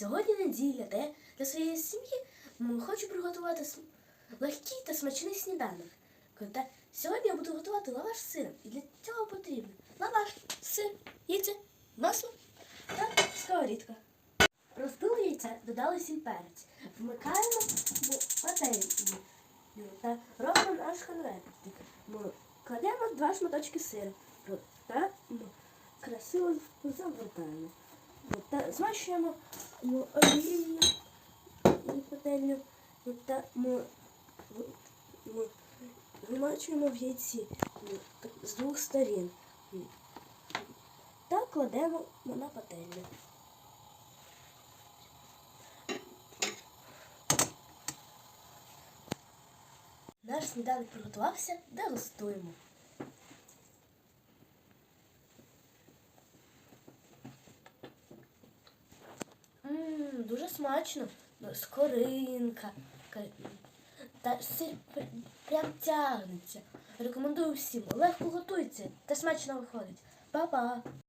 сьогодні неділя, де для своєї сім'ї хочу приготувати легкий та смачний сніданок. Та сьогодні я буду готувати лаваш з сиром. І для цього потрібно лаваш, сир, яйце, масло та сковорідка. Розбили яйця, додали сіль перець. Вмикаємо пательню та робимо наш конвертик. Кладемо два шматочки сиру та ну, красиво завертаємо. Ну, Та змащуємо ну, ну, та ми, вимачуємо в яйці ну, з двох сторін. Та кладемо на пательню. Наш сніданок приготувався, дегустуємо. Дуже смачно. Ну, Скоринка. Та сир прям тягнеться. Рекомендую всім. Легко готується та смачно виходить. Па-па!